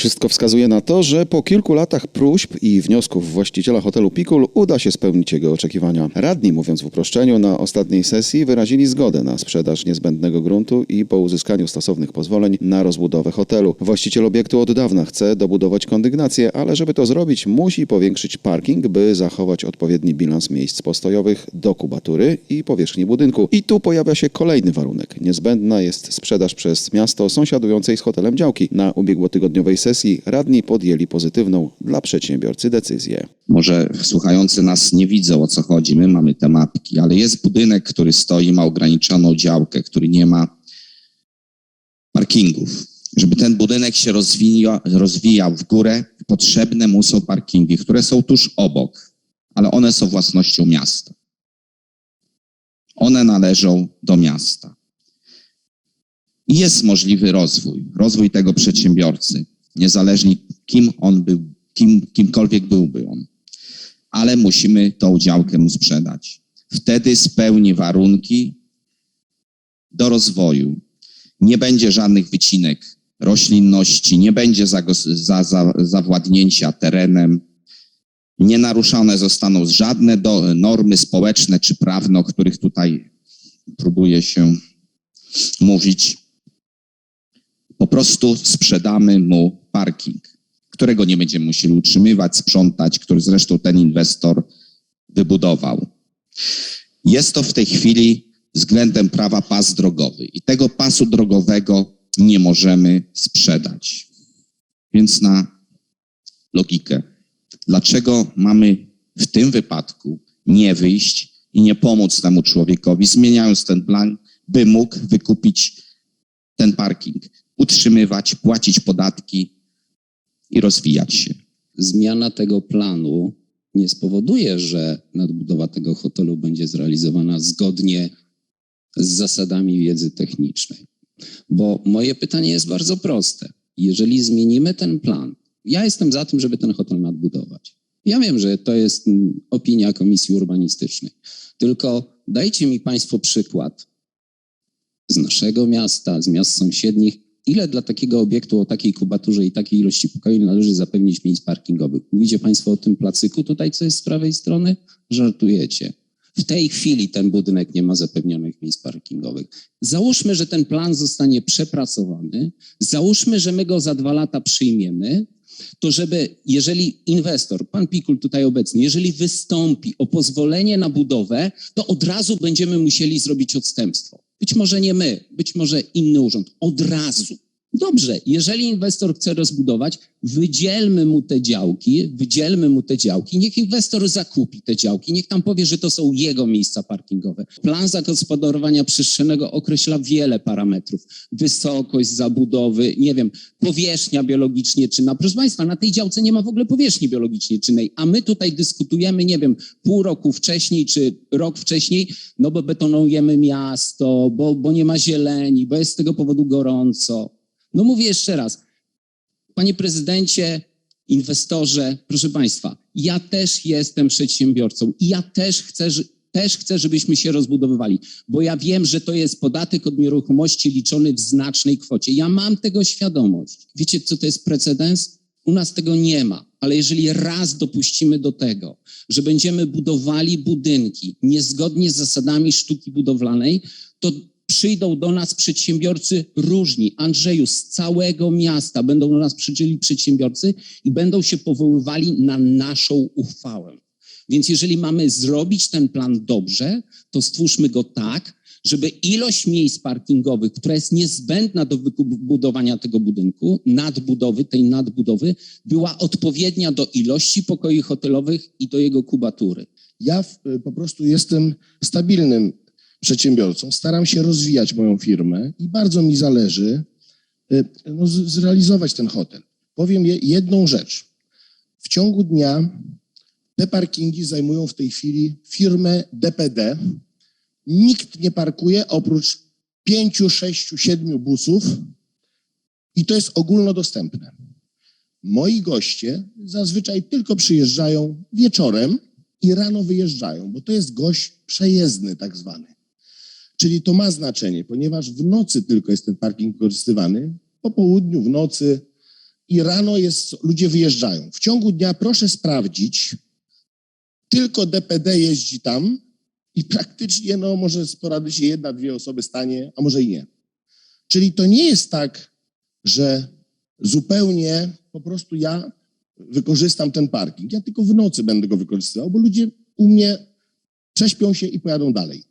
Wszystko wskazuje na to, że po kilku latach próśb i wniosków właściciela hotelu Pikul uda się spełnić jego oczekiwania. Radni, mówiąc w uproszczeniu, na ostatniej sesji wyrazili zgodę na sprzedaż niezbędnego gruntu i po uzyskaniu stosownych pozwoleń na rozbudowę hotelu. Właściciel obiektu od dawna chce dobudować kondygnację, ale żeby to zrobić, musi powiększyć parking, by zachować odpowiedni bilans miejsc postojowych do kubatury i powierzchni budynku. I tu pojawia się kolejny warunek. Niezbędna jest sprzedaż przez miasto sąsiadującej z hotelem działki. Na ubiegłotygodniowej sesji radni podjęli pozytywną dla przedsiębiorcy decyzję. Może słuchający nas nie widzą o co chodzi, my mamy te mapki, ale jest budynek, który stoi, ma ograniczoną działkę, który nie ma parkingów. Żeby ten budynek się rozwija, rozwijał w górę, potrzebne mu są parkingi, które są tuż obok, ale one są własnością miasta. One należą do miasta. I jest możliwy rozwój, rozwój tego przedsiębiorcy, niezależnie kim on był, kim, kimkolwiek byłby on. Ale musimy tą działkę mu sprzedać. Wtedy spełni warunki do rozwoju. Nie będzie żadnych wycinek roślinności, nie będzie zagos- za, za, zawładnięcia terenem, nie naruszone zostaną żadne do, normy społeczne czy prawne, o których tutaj próbuje się mówić. Po prostu sprzedamy mu parking, którego nie będziemy musieli utrzymywać, sprzątać, który zresztą ten inwestor wybudował. Jest to w tej chwili względem prawa pas drogowy i tego pasu drogowego nie możemy sprzedać. Więc na logikę, dlaczego mamy w tym wypadku nie wyjść i nie pomóc temu człowiekowi, zmieniając ten plan, by mógł wykupić ten parking, utrzymywać, płacić podatki i rozwijać się. zmiana tego planu nie spowoduje, że nadbudowa tego hotelu będzie zrealizowana zgodnie z zasadami wiedzy technicznej. Bo moje pytanie jest bardzo proste. Jeżeli zmienimy ten plan, ja jestem za tym, żeby ten hotel nadbudować. Ja wiem, że to jest opinia Komisji Urbanistycznej. Tylko dajcie mi Państwo przykład z naszego miasta, z miast sąsiednich, ile dla takiego obiektu o takiej kubaturze i takiej ilości pokoi należy zapewnić miejsc parkingowych. Mówicie Państwo o tym placyku tutaj, co jest z prawej strony? Żartujecie. W tej chwili ten budynek nie ma zapewnionych miejsc parkingowych. Załóżmy, że ten plan zostanie przepracowany, załóżmy, że my go za dwa lata przyjmiemy, to żeby, jeżeli inwestor, pan Pikul tutaj obecny, jeżeli wystąpi o pozwolenie na budowę, to od razu będziemy musieli zrobić odstępstwo. Być może nie my, być może inny urząd. Od razu. Dobrze, jeżeli inwestor chce rozbudować, wydzielmy mu te działki, wydzielmy mu te działki, niech inwestor zakupi te działki, niech tam powie, że to są jego miejsca parkingowe. Plan zagospodarowania przestrzennego określa wiele parametrów. Wysokość zabudowy, nie wiem, powierzchnia biologicznie czynna. Proszę Państwa, na tej działce nie ma w ogóle powierzchni biologicznie czynnej, a my tutaj dyskutujemy, nie wiem, pół roku wcześniej czy rok wcześniej, no bo betonujemy miasto, bo, bo nie ma zieleni, bo jest z tego powodu gorąco. No mówię jeszcze raz, panie prezydencie, inwestorze, proszę państwa, ja też jestem przedsiębiorcą i ja też chcę, też chcę, żebyśmy się rozbudowywali, bo ja wiem, że to jest podatek od nieruchomości liczony w znacznej kwocie. Ja mam tego świadomość. Wiecie, co to jest precedens? U nas tego nie ma, ale jeżeli raz dopuścimy do tego, że będziemy budowali budynki niezgodnie z zasadami sztuki budowlanej, to przyjdą do nas przedsiębiorcy różni. Andrzeju, z całego miasta będą do nas przyjęli przedsiębiorcy i będą się powoływali na naszą uchwałę. Więc jeżeli mamy zrobić ten plan dobrze, to stwórzmy go tak, żeby ilość miejsc parkingowych, która jest niezbędna do wybudowania tego budynku, nadbudowy, tej nadbudowy, była odpowiednia do ilości pokoi hotelowych i do jego kubatury. Ja po prostu jestem stabilnym przedsiębiorcą, staram się rozwijać moją firmę i bardzo mi zależy y, no, zrealizować ten hotel. Powiem je- jedną rzecz. W ciągu dnia te parkingi zajmują w tej chwili firmę DPD. Nikt nie parkuje oprócz pięciu, sześciu, siedmiu busów i to jest ogólnodostępne. Moi goście zazwyczaj tylko przyjeżdżają wieczorem i rano wyjeżdżają, bo to jest gość przejezdny tak zwany. Czyli to ma znaczenie, ponieważ w nocy tylko jest ten parking wykorzystywany, po południu, w nocy i rano jest, ludzie wyjeżdżają. W ciągu dnia proszę sprawdzić, tylko DPD jeździ tam i praktycznie, no może sporady się jedna, dwie osoby stanie, a może i nie. Czyli to nie jest tak, że zupełnie po prostu ja wykorzystam ten parking. Ja tylko w nocy będę go wykorzystywał, bo ludzie u mnie prześpią się i pojadą dalej.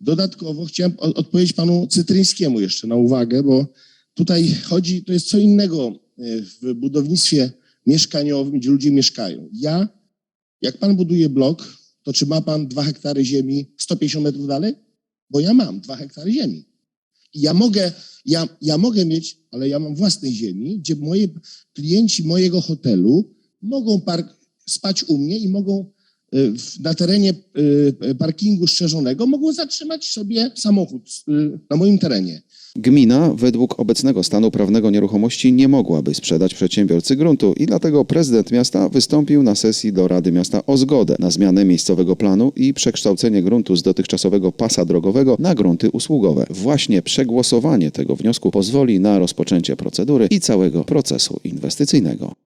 Dodatkowo chciałem odpowiedzieć panu Cytryńskiemu jeszcze na uwagę, bo tutaj chodzi, to jest co innego e, w budownictwie mieszkaniowym, gdzie ludzie mieszkają. Ja, jak pan buduje blok, to czy ma pan dwa hektary ziemi 150 metrów dalej? Bo ja mam dwa hektary ziemi. I ja mogę, ja, ja mogę mieć, ale ja mam własnej ziemi, gdzie moi klienci mojego hotelu mogą park, spać u mnie i mogą na terenie y, parkingu strzeżonego mogą zatrzymać sobie samochód y, na moim terenie. Gmina według obecnego stanu prawnego nieruchomości nie mogłaby sprzedać przedsiębiorcy gruntu i dlatego prezydent miasta wystąpił na sesji do Rady Miasta o zgodę na zmianę miejscowego planu i przekształcenie gruntu z dotychczasowego pasa drogowego na grunty usługowe. Właśnie przegłosowanie tego wniosku pozwoli na rozpoczęcie procedury i całego procesu inwestycyjnego.